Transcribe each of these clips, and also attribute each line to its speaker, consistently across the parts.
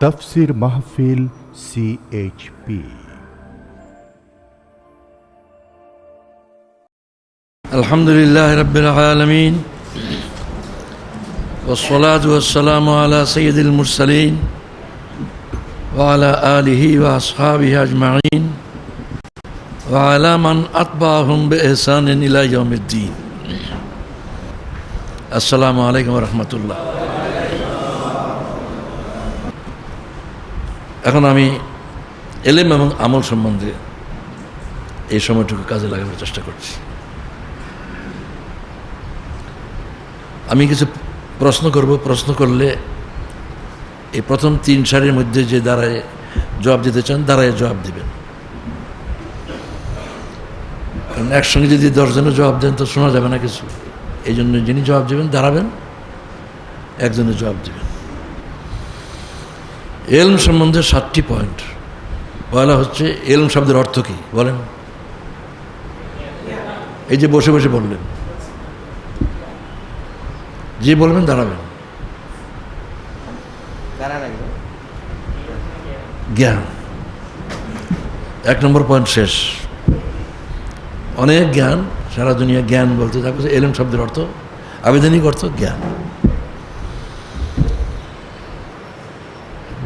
Speaker 1: تفسير محفل سي اتش بي
Speaker 2: الحمد لله رب العالمين والصلاة والسلام على سيد المرسلين وعلى آله وأصحابه أجمعين وعلى من أتبعهم بإحسان إلى يوم الدين. السلام عليكم ورحمة الله. এখন আমি এলেম এবং আমল সম্বন্ধে এই সময়টুকু কাজে লাগানোর চেষ্টা করছি। আমি কিছু প্রশ্ন করব। প্রশ্ন করলে এই প্রথম তিন সারির মধ্যে যে দাঁড়ায় জবাব দিতে চান, দাঁড়ায় জবাব দিবেন। কারণ একসঙ্গে যদি দশজনে জবাব দেন তো শোনা যাবে না কিছু। এই জন্য যিনি জবাব দেবেন, দাঁড়াবেন। একজনে জবাব দিবেন। এলম সম্বন্ধে সাতটি পয়েন্ট। পয়লা হচ্ছে এলম শব্দের অর্থ কী? বলেন। এই যে বসে বসে বললেন। যে বলবেন দাঁড়াবেন। জ্ঞান। এক নম্বর পয়েন্ট শেষ। অনেক জ্ঞান সারা দুনিয়া জ্ঞান বলতে থাকবে। এলএম শব্দের অর্থ আবেদনিক অর্থ জ্ঞান।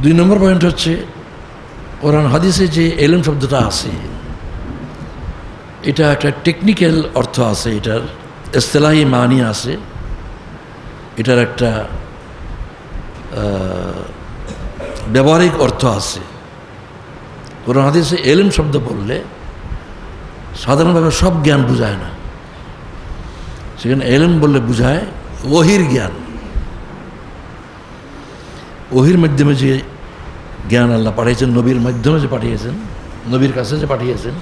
Speaker 2: দুই নম্বর পয়েন্ট হচ্ছে, কোরআন হাদিসে যে এলএম শব্দটা আছে, এটা একটা টেকনিক্যাল অর্থ আছে, এটার এস্তেলাহি মানি আছে, এটার একটা ব্যবহারিক অর্থ আছে। কোরআন হাদিসে এলিম শব্দ বললে সাধারণভাবে সব জ্ঞান বুঝায় না। সেখানে এলিম বললে বুঝায় ওহির জ্ঞান। ওহির মাধ্যমে যে জ্ঞান আল্লাহ পাঠিয়েছেন, নবীর মাধ্যমে যে পাঠিয়েছেন, নবীর কাছে যে পাঠিয়েছেন।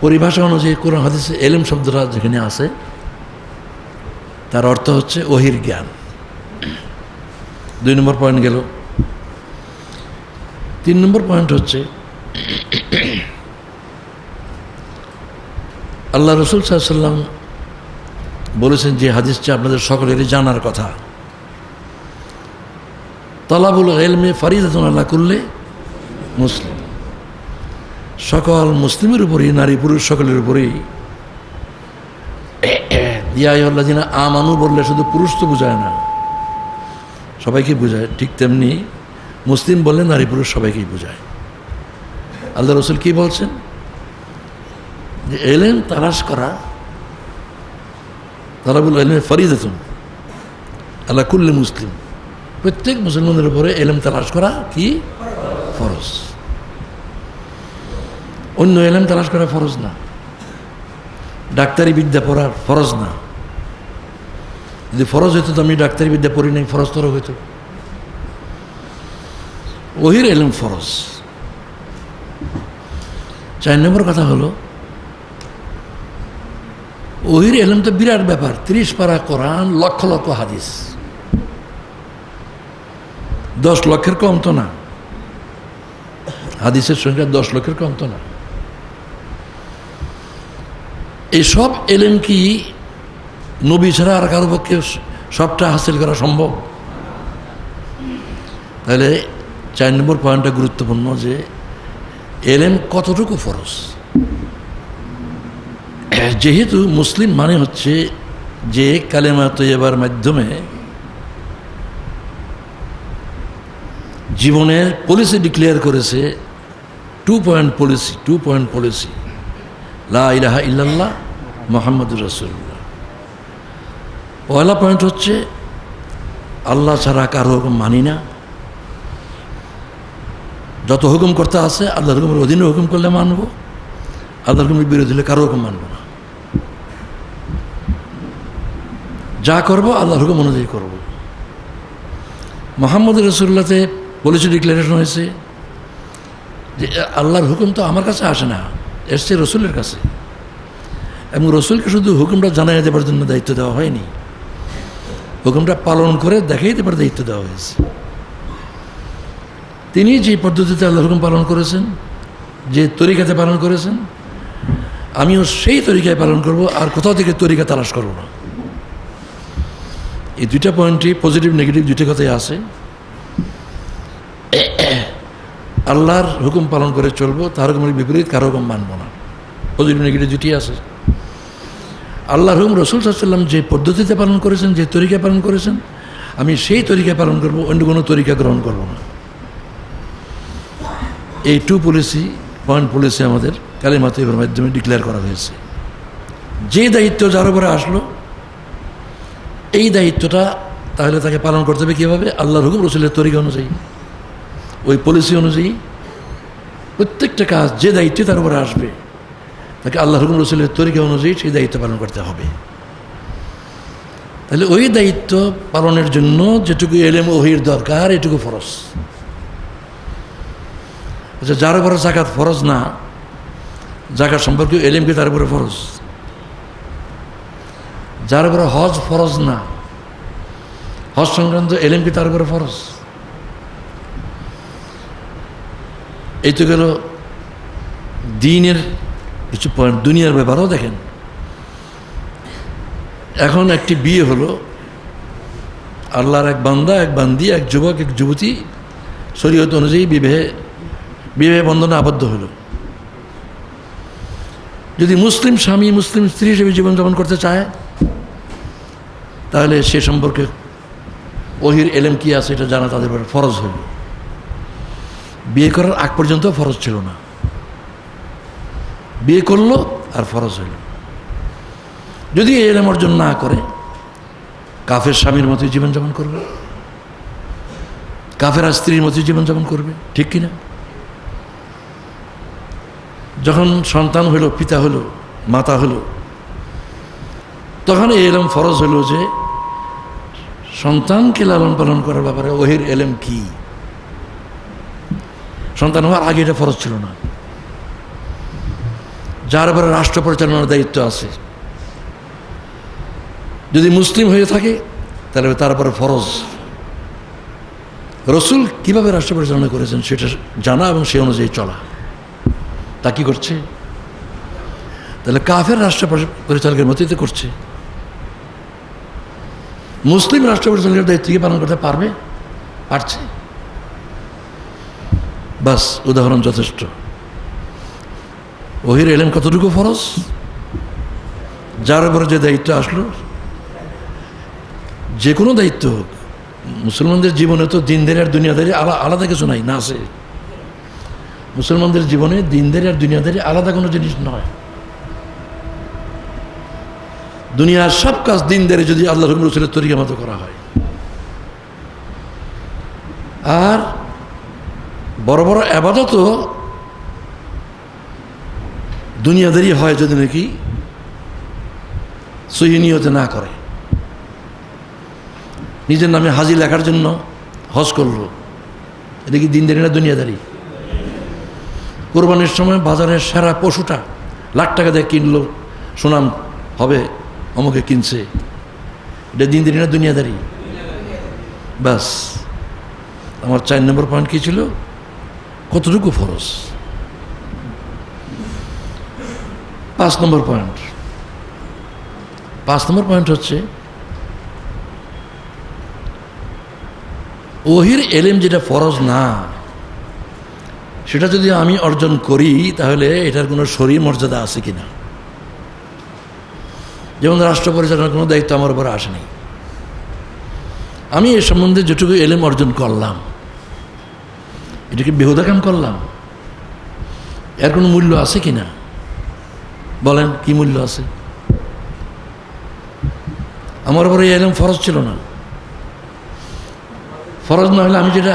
Speaker 2: পরিভাষা অনুযায়ী কোরআন, হাদিসে এলিম শব্দটা যেখানে আছে, তার অর্থ হচ্ছে ওহির জ্ঞান। দুই নম্বর পয়েন্ট গেল। তিন নম্বর পয়েন্ট হচ্ছে, আল্লাহ রসুল সাল্লাম বলেছেন যে হাদিসটা আপনাদের সকলেরই জানার কথা। তলাবুল এলমে ফারিদাতুন করলে মুসলিম। সকল মুসলিমের উপরেই, নারী পুরুষ সকলের উপরেই। ইয়াল্লাদিনা আমানু বললে শুধু পুরুষ তো বোঝায় না। সবাইকে বোঝায়, ঠিক তেমনি মুসলিম বললে নারী পুরুষ সবাইকেই বোঝায়। আল্লাহ রসুল কি বলছেন? যে এলেন তালাশ করা তারা বলল এলেন ফরিদাতুন আল্লাহ কুল্লে মুসলিম। প্রত্যেক মুসলমানের উপরে এলেম তালাশ করা কি? ফরজ। অন্য এলেম তালাশ করা ফরজ না। ডাক্তারি বিদ্যা পড়ার ফরজ না। যদি ফরজ হইতো তো আমি ডাক্তারি বিদ্যা পড়ি নাই ফরজ তর হইতো। ওহির এলম ফরজ। চার নম্বর কথা হলো, ওহির এলম তো বিরাট ব্যাপার। ত্রিশ পারা কোরআন, লক্ষ লক্ষ হাদিস। দশ লক্ষের কম তো না। হাদিসের সংখ্যা দশ লক্ষের কম তো না। এসব এলেন কি, নবী ছাড়া আর কারও পক্ষে সবটা হাসিল করা সম্ভব? তাহলে চার নম্বর পয়েন্টটা গুরুত্বপূর্ণ যে, এলেন কতটুকু ফরজ? যেহেতু মুসলিম মানে হচ্ছে যে কালেমা তৈবার মাধ্যমে জীবনের পলিসি ডিক্লেয়ার করেছে two point policy two point policy লা ইলাহা ইল্লাল্লাহ, মোহাম্মদুর রসুল্লাহ পয়লা পয়েন্ট হচ্ছে, আল্লাহ ছাড়া কারও হুকুম মানি না। যত হুকুম করতে আছে, আল্লাহর হুকুমের অধীনে হুকুম করলে মানব আল্লাহ হুকুমের বিরোধী হলে কারও হুকুম মানব না। যা করব, আল্লাহর হুকুম অনুযায়ী করব। মোহাম্মদ রসুল্লাতে পলিসি ডিক্লারেশন হয়েছে। যে, আল্লাহর হুকুম তো আমার কাছে আসে না, এসছে রসুলের কাছে। এবং রসুলকে শুধু হুকুমটা জানাই দেবার জন্য দায়িত্ব দেওয়া হয়নি। হুকুমটা পালন করে দেখাই দেবার দায়িত্ব দেওয়া হয়েছে। তিনি যে পদ্ধতিতে আল্লাহ হুকুম পালন করেছেন, যে তরিকাতে পালন করেছেন, আমিও সেই তরিকায় পালন করব, আর কোথাও থেকে তরিকা তালাশ করব না। এই দুইটা পয়েন্টই পজিটিভ নেগেটিভ দুইটা কথাই আছে। আল্লাহর হুকুম পালন করে চলবো, তার হুকুমের বিপরীত, কারও হুকুম মানব না। পজিটিভ নেগেটিভ দুটি আছে। আল্লাহর হুকুম রসুল সাল্লাম যে পদ্ধতিতে পালন করেছেন, যে তরিকা পালন করেছেন, আমি সেই তরিকা পালন করব, অন্য কোনো তরিকা গ্রহণ করব না। এই টু পলিসি পয়েন্ট পলিসি আমাদের কালিমাতের মাধ্যমে ডিক্লেয়ার করা হয়েছে। যে দায়িত্ব যার উপরে আসলো, এই দায়িত্বটা তাহলে তাকে পালন করতে হবে কীভাবে? আল্লাহর হুকুম রসুলের তরিকা অনুযায়ী। ওই পলিসি অনুযায়ী প্রত্যেকটা কাজ যে দায়িত্ব তার উপরে আসবে, তাকে আল্লাহ হুকুম রসুলের তরিকা অনুযায়ী সেই দায়িত্ব পালন করতে হবে। তাহলে ওই দায়িত্ব পালনের জন্য যেটুকু এলেম ওহির দরকার, এটুকু ফরজ। আচ্ছা যার উপরে জাকাত ফরজ না জাকাত সম্পর্কে এলেম কি তার উপরে ফরজ? যার উপরে হজ ফরজ না, হজ সংক্রান্ত এলেম কি তার উপরে ফরজ? এই তো গেল দিনের কিছু পয়েন্ট দুনিয়ার ব্যাপারও দেখেন। এখন একটি বিয়ে হলো, আল্লাহর এক বান্দা, এক বান্দি, এক যুবক, এক যুবতী, শরীয়ত অনুযায়ী বিবাহে, বিবাহ বন্ধনে আবদ্ধ হলো। যদি মুসলিম স্বামী, মুসলিম স্ত্রী হিসেবে জীবনযাপন করতে চায়, তাহলে সে সম্পর্কে ওহির এলেম কি আছে এটা জানা তাদের ফরজ হইল। বিয়ে করার আগ পর্যন্ত ফরজ ছিল না। বিয়ে করল আর ফরজ হইল। যদি এলেম অর্জন না করে, কাফের স্বামীর মতোই জীবনযাপন করবে। কাফের আর স্ত্রীর মতোই জীবনযাপন করবে, ঠিক কিনা? যখন সন্তান হলো পিতা হলো মাতা হলো তখন এলম ফরজ হলো যে, সন্তানকে লালন পালন করার ব্যাপারে ওহির এলেম কি? সন্তান হওয়ার আগে এটা ফরজ ছিল না। যার ব্যাপারে রাষ্ট্র পরিচালনার দায়িত্ব আছে। যদি মুসলিম হয়ে থাকে, তাহলে তারপরে ফরজ। রসুল কীভাবে রাষ্ট্র পরিচালনা করেছেন সেটা জানা এবং সে অনুযায়ী চলা। তা কি করছে? তাহলে কাফের রাষ্ট্র পরিচালকের মতোই তো করছে। মুসলিম রাষ্ট্র পরিচালকের দায়িত্ব কি পালন করতে পারবে? পারছে। বাস, উদাহরণ যথেষ্ট। ওহির এলেন কতটুকু ফরজ? যার উপরে যে দায়িত্ব আসলো, যে কোনো দায়িত্ব হোক, মুসলমানদের জীবনে তো দিনদের আর দুনিয়াদারি আলা আলাদা কিছু নাই, না আছে। মুসলমানদের জীবনে দিনদারি আর দুনিয়াদারি আলাদা কোনো জিনিস নয়। দুনিয়ার সব কাজ দিনদারি, যদি আল্লাহ রসুলের তরিকা মতো করা হয়। আর আবাদতও দুনিয়াদারি হয় যদি নাকি সহিনিয়তে না করে। নিজের নামে হাজি লেখার জন্য হজ করল। এটা কি দিনদারি না দুনিয়াদারি? কোরবানির সময় বাজারের সেরা পশুটা লাখ টাকা দিয়ে কিনলো, সুনাম হবে, অমুকে কিনছে। এটা দিনদারি না দুনিয়াদারি? ব্যাস। আমার চার নম্বর পয়েন্ট কী ছিল? কতটুকু ফরজ? পাঁচ নম্বর পয়েন্ট। পাঁচ নম্বর পয়েন্ট হচ্ছে, ওহির এলেম যেটা ফরজ না, সেটা যদি আমি অর্জন করি, তাহলে এটার কোনো শরীর মর্যাদা আছে কিনা? যেমন রাষ্ট্র পরিচালনার কোনো দায়িত্ব আমার উপরে আসেনি। আমি এ সম্বন্ধে যেটুকু এলেম অর্জন করলাম এটাকে বেহুদা কাম করলাম। এর কোনো মূল্য আছে কি না? বলেন, কি মূল্য আছে? আমার উপরে এলেম ফরজ ছিল না। ফরজ না হলে আমি যেটা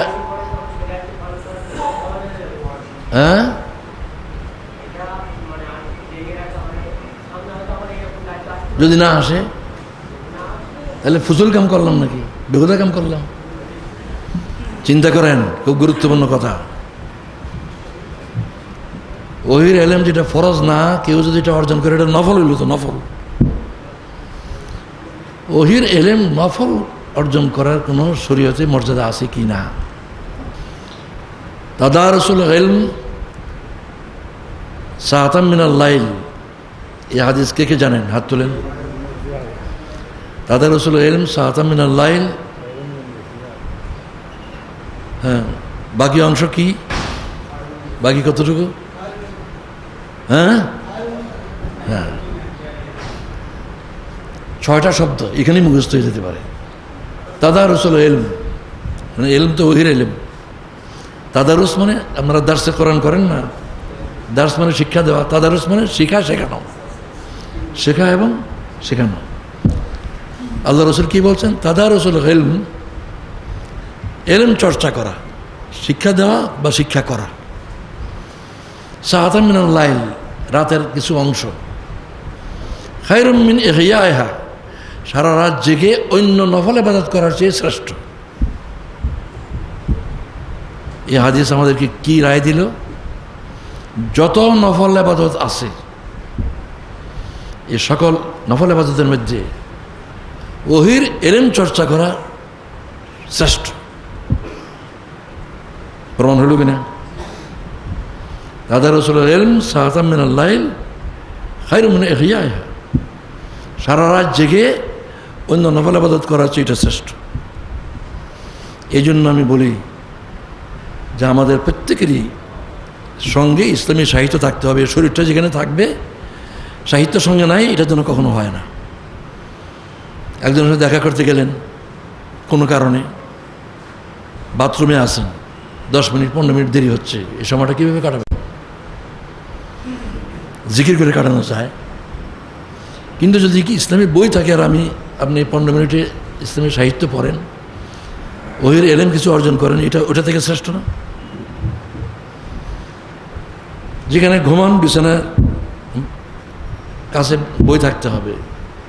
Speaker 2: হ্যাঁ? যদি না আসে, তাহলে ফুজুল কাম করলাম নাকি? বেহুদা কাম করলাম। চিন্তা করেন, খুব গুরুত্বপূর্ণ কথা। ওহির এলেম যেটা ফরজ না, কেউ যদি এটা অর্জন করে, এটা নফল হইল তো নফল। ওহির এলেম নফল অর্জন করার কোনো শরীয়তে মর্যাদা আছে কি না? দাদা রসুল এলম সাহাতাম মিনাল লাইল। এই হাদিস কে কে জানেন? হাত তোলেন। দাদা রসুল এলম সাহাতাম মিনাল লাইল হ্যাঁ। বাকি অংশ কি? বাকি কতটুকু? হ্যাঁ? হ্যাঁ। ছয়টা শব্দ, এখানেই মুখস্থ হয়ে যেতে পারে। তাদারুস হলো এলম। মানে এলম তো ওহির এলম। তাদারুস মানে আপনারা দার্সে কোরআন করেন না। দার্স মানে শিক্ষা দেওয়া, তাদারুস মানে শিখা শেখানো। শেখা এবং শেখানো। আল্লাহ রসুল কি বলছেন? তাদারুস হলো এলম চর্চা করা, শিক্ষা দেওয়া বা শিক্ষা করা। সাহাতাম মিনাল লাইল, রাতের কিছু অংশ। খাইরুম মিন এহিয়া এহা সারা রাত জেগে অন্য নফল আবাদত করার চেয়ে শ্রেষ্ঠ। এই হাদিস আমাদেরকে কি রায় দিল? যত নফল আবাদত আছে, এ সকল নফল আবাদতের মধ্যে ওহির এলেম চর্চা করা শ্রেষ্ঠ। প্রমাণ হলো কিনা? দাদা রসুল এলম সাহাতামিন আল্লাইল এহিয়া এহা সারা রাত জেগে অন্য নফল আবাদত করা হচ্ছে এটা শ্রেষ্ঠ। এই জন্য আমি বলি যে আমাদের প্রত্যেকেরই সঙ্গে ইসলামী সাহিত্য থাকতে হবে। শরীরটা যেখানে থাকবে, সাহিত্য সঙ্গে নাই, এটা যেন কখনো হয় না। একজনের সাথে দেখা করতে গেলেন, কোনো কারণে বাথরুমে আসেন। দশ মিনিট, পনেরো মিনিট দেরি হচ্ছে। এই সময়টা কীভাবে কাটাবে জিকির করে কাটানো যায়। কিন্তু যদি কি ইসলামী বই থাকে আর আমি, আপনি পনেরো মিনিটে ইসলামী সাহিত্য পড়েন ওহির এলেম কিছু অর্জন করেন, এটা, ওটা থেকে শ্রেষ্ঠ না? যেখানে ঘুমান বিছানার কাছে বই থাকতে হবে।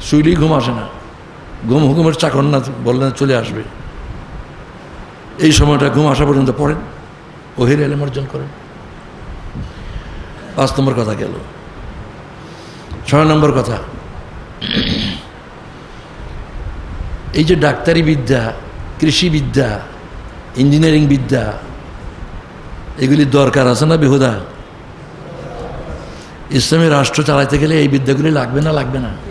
Speaker 2: শুইলেই ঘুম আসে না। ঘুম হুকুমের চাকর না, বললে চলে আসবে। এই সময়টা ঘুম আসা পর্যন্ত পড়েন। ওহির এলেম অর্জন করেন। পাঁচ নম্বর কথা গেল। ছয় নম্বর কথা। এই যে ডাক্তারি বিদ্যা কৃষিবিদ্যা ইঞ্জিনিয়ারিং বিদ্যা, এগুলি দরকার আছে না বেহুদা? ইসলামী রাষ্ট্র চালাইতে গেলে এই বিদ্যাগুলি লাগবে না লাগবে না।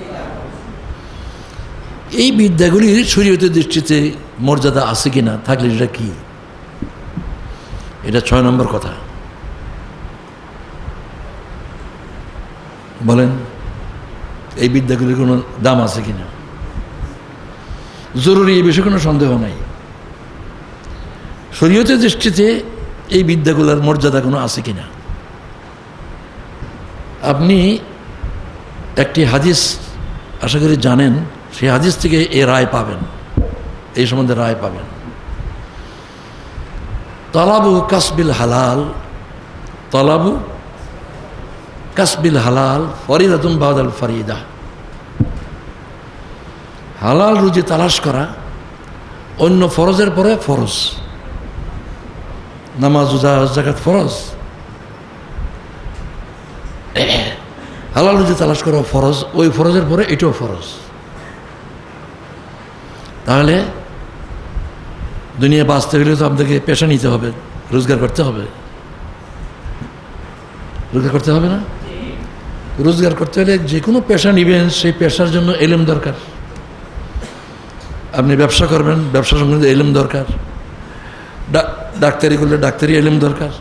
Speaker 2: এই বিদ্যাগুলির শরীয়তের দৃষ্টিতে মর্যাদা আছে কি না থাকলে এটা কি? এটা ছয় নম্বর কথা। বলেন, এই বিদ্যাগুলির কোনো দাম আছে কিনা? জরুরি এই বিষয়ে কোনো সন্দেহ নাই। শরীয়তের দৃষ্টিতে এই বিদ্যাগুলোর মর্যাদা কোনো আছে কি না আপনি একটি হাদিস, আশা করি জানেন সেই হাদিস থেকে এ রায় পাবেন, এই সম্বন্ধে রায় পাবেন। তলাবু কাসবিল হালাল, তলাবু কাসবিল হালাল ফরিদাতুম বাদাল ফরিদা। হালাল রুজি তালাশ করা, অন্য ফরজের পরে ফরজ। নামাজ জাকাত ফরজ। হালাল রুজি তালাশ করা ফরজ, ওই ফরজের পরে এটাও ফরজ। তাহলে দুনিয়া বাঁচতে গেলে তো আপনাকে পেশা নিতে হবে, রোজগার করতে হবে। রোজগার করতে হবে না? রোজগার করতে হলে যে কোনো পেশা নিবেন, সেই পেশার জন্য এলেম দরকার। আপনি ব্যবসা করবেন, ব্যবসা সংক্রান্ত এলেম দরকার। ডাক্তারি করলে ডাক্তারি এলেম দরকার।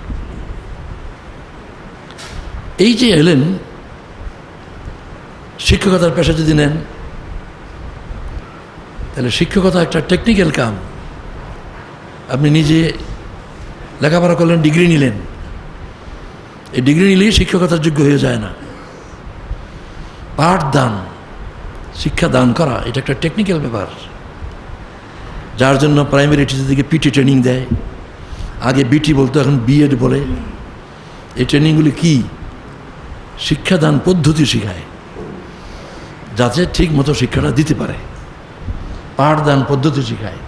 Speaker 2: এই যে এলেম, শিক্ষকতার পেশা যদি নেন তাহলে শিক্ষকতা একটা টেকনিক্যাল কাম। আপনি নিজে লেখাপড়া করলেন ডিগ্রি নিলেন। এই ডিগ্রি নিলেই শিক্ষকতার যোগ্য হয়ে যায় না। পাঠ দান শিক্ষা দান করা, এটা একটা টেকনিক্যাল ব্যাপার। যার জন্য প্রাইমারি টিচারদেরকে পিটি ট্রেনিং দেয়। আগে বিটি বলতো, এখন বিএড বলে। এই ট্রেনিংগুলি কি? শিক্ষাদান পদ্ধতি শেখায়। যাতে ঠিক মতো শিক্ষাটা দিতে পারে। পাঠদান পদ্ধতি শেখায়।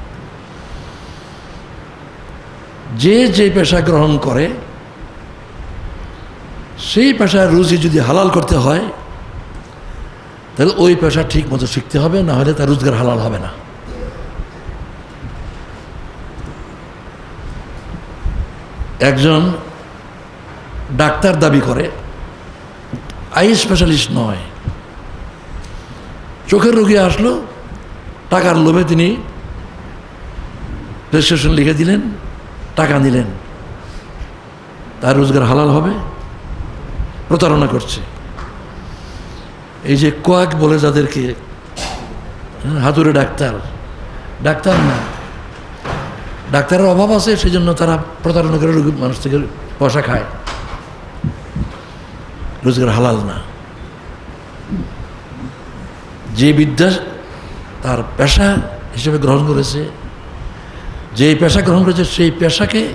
Speaker 2: যে যে পেশা গ্রহণ করে, সেই পেশার রুজি যদি হালাল করতে হয়, তাহলে ওই পেশা ঠিক মতো শিখতে হবে, না হলে তার রোজগার হালাল হবে না। একজন ডাক্তার দাবি করে, আই স্পেশালিস্ট নয়। চোখের রোগী আসলো টাকার লোভে তিনি প্রেসক্রিপশন লিখে দিলেন, টাকা নিলেন। তার রোজগার হালাল হবে, প্রতারণা করছে। এই যে কোয়াক বলে যাদেরকে হাতুরে ডাক্তার ডাক্তার না। ডাক্তারের অভাব আছে সেই জন্য তারা প্রতারণা করে রোগী, মানুষ থেকে পয়সা খায়। রোজগার হালাল না। যে বিদ্যা তার পেশা হিসেবে গ্রহণ করেছে। যে পেশা গ্রহণ করেছে, সেই পেশাকে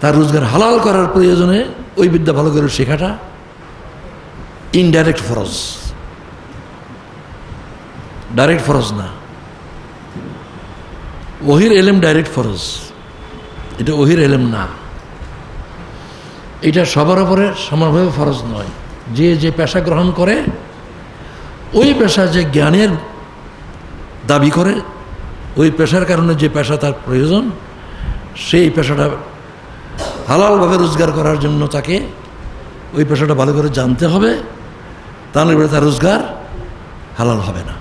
Speaker 2: তার রোজগার হালাল করার প্রয়োজনে ওই বিদ্যা ভালো করে শেখাটা ইনডাইরেক্ট ফরজ। ডাইরেক্ট ফরজ না। ওহির এলেম ডাইরেক্ট ফরজ। এটা ওহির এলেম না। এটা সবার উপরে সমানভাবে ফরজ নয়। যে যে পেশা গ্রহণ করে, ওই পেশা যে জ্ঞানের দাবি করে, ওই পেশার কারণে যে পেশা তার প্রয়োজন, সেই পেশাটা হালালভাবে রোজগার করার জন্য তাকে ওই পেশাটা ভালো করে জানতে হবে। তা নইলে তার রোজগার হালাল হবে না।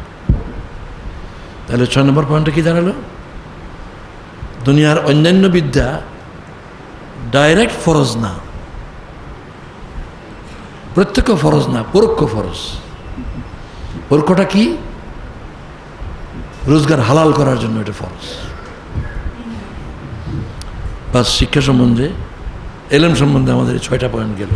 Speaker 2: তাহলে ছয় নম্বর পয়েন্টটা কি দাঁড়াল? দুনিয়ার অন্যান্য বিদ্যা ডাইরেক্ট ফরজ না। প্রত্যক্ষ ফরজ না, পরোক্ষ ফরজ। পরোক্ষটা কি? রোজগার হালাল করার জন্য এটা ফরজ। বা শিক্ষা সম্বন্ধে, এলএম সম্বন্ধে আমাদের ছয়টা পয়েন্ট গেল।